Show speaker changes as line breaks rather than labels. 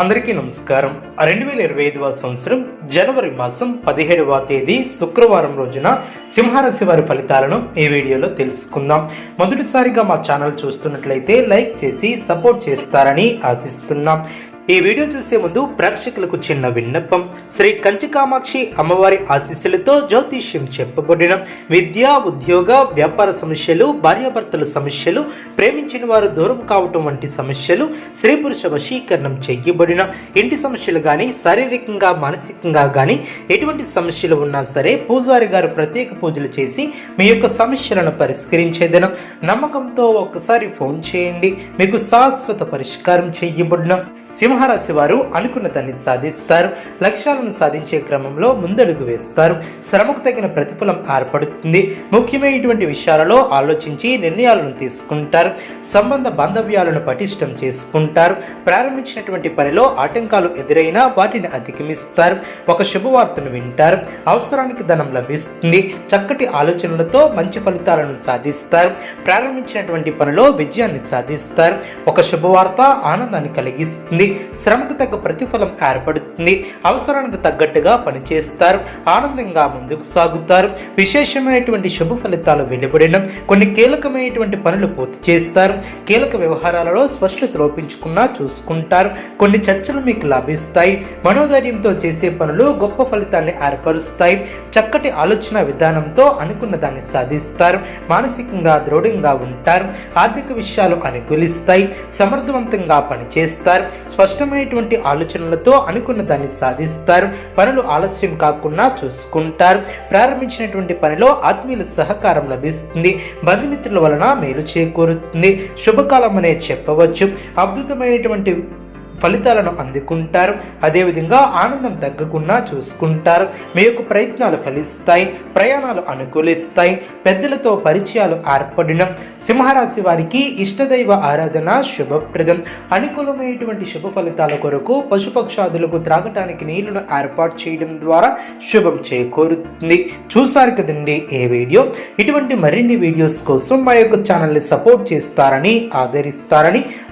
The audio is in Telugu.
అందరికీ నమస్కారం. రెండు వేల ఇరవై ఐదవ సంవత్సరం జనవరి మాసం పదిహేడవ తేదీ శుక్రవారం రోజున సింహరాశి వారి ఫలితాలను ఈ వీడియోలో తెలుసుకుందాం. మొదటిసారిగా మా ఛానల్ చూస్తున్నట్లయితే లైక్ చేసి సపోర్ట్ చేస్తారని ఆశిస్తున్నాం. ఈ వీడియో చూసే ముందు ప్రేక్షకులకు చిన్న విన్నపం. శ్రీ కంచి కామాక్షి అమ్మవారి ఆశీస్సులతో జ్యోతిష్యం చెప్పబడిన విద్య ఉద్యోగ వ్యాపార సమస్యలు భార్యాభర్తల సమస్యలు ప్రేమించిన వారు దూరం కావటం వంటి సమస్యలు స్త్రీ పురుష వశీకరణం చేయబడిన ఇంటి సమస్యలు కానీ శారీరకంగా మానసికంగా కానీ ఎటువంటి సమస్యలు ఉన్నా సరే పూజారి గారు ప్రత్యేక పూజలు చేసి మీ యొక్క సమస్యలను పరిష్కరించేదనం. నమ్మకంతో ఒక్కసారి ఫోన్ చేయండి. మీకు శాశ్వత పరిష్కారం చేయబడిన సింహరాశి వారు అనుకున్న దాన్ని సాధిస్తారు. లక్ష్యాలను సాధించే క్రమంలో ముందడుగు వేస్తారు. శ్రమకు తగిన ప్రతిఫలం ఏర్పడుతుంది. ముఖ్యమైనటువంటి విషయాలలో ఆలోచించి నిర్ణయాలను తీసుకుంటారు. సంబంధ బాంధవ్యాలను పటిష్టం చేసుకుంటారు. ప్రారంభించినటువంటి పనిలో ఆటంకాలు ఎదురైనా వాటిని అధిగమిస్తారు. ఒక శుభవార్తను వింటారు. అవసరానికి ధనం లభిస్తుంది. చక్కటి ఆలోచనలతో మంచి ఫలితాలను సాధిస్తారు. ప్రారంభించినటువంటి పనిలో విజయాన్ని సాధిస్తారు. ఒక శుభవార్త ఆనందాన్ని కలిగిస్తుంది. శ్రమకు తగ్గ ప్రతిఫలం ఏర్పడుతుంది. అవసరానికి తగ్గట్టుగా పనిచేస్తారు. ఆనందంగా ముందుకు సాగుతారు. విశేషమైనటువంటి శుభ ఫలితాలు వెలువడిన కొన్ని కీలకమైనటువంటి పనులు పూర్తి చేస్తారు. కీలక వ్యవహారాలలో స్పష్టత లోపించుకున్నా చూసుకుంటారు. కొన్ని చర్చలు మీకు లభిస్తాయి. మనోధైర్యంతో చేసే పనులు గొప్ప ఫలితాన్ని ఏర్పరుస్తాయి. చక్కటి ఆలోచన విధానంతో అనుకున్న దాన్ని సాధిస్తారు. మానసికంగా దృఢంగా ఉంటారు. ఆర్థిక విషయాలు అనుకూలిస్తాయి. సమర్థవంతంగా పనిచేస్తారు. స్పష్టమైనటువంటి ఆలోచనలతో అనుకున్న దాన్ని సాధిస్తారు. పనులు ఆలస్యం కాకుండా చూసుకుంటారు. ప్రారంభించినటువంటి పనిలో ఆత్మీయుల సహకారం లభిస్తుంది. బంధుమిత్రుల వలన మేలు చేకూరుతుంది. శుభకాలం అనే చెప్పవచ్చు. అద్భుతమైనటువంటి ఫలితాలను అందుకుంటారు. అదేవిధంగా ఆనందం తగ్గకుండా చూసుకుంటారు. మీ యొక్క ప్రయత్నాలు ఫలిస్తాయి. ప్రయాణాలు అనుకూలిస్తాయి. పెద్దలతో పరిచయాలు ఏర్పడిన సింహరాశి వారికి ఇష్టదైవ ఆరాధన శుభప్రదం. అనుకూలమైనటువంటి శుభ ఫలితాల కొరకు పశుపక్షాదులకు త్రాగటానికి నీళ్ళను ఏర్పాటు చేయడం ద్వారా శుభం చేకూరుతుంది. చూసారు కదండి ఏ వీడియో? ఇటువంటి మరిన్ని వీడియోస్ కోసం మా యొక్క ఛానల్ని సపోర్ట్ చేస్తారని ఆదరిస్తారని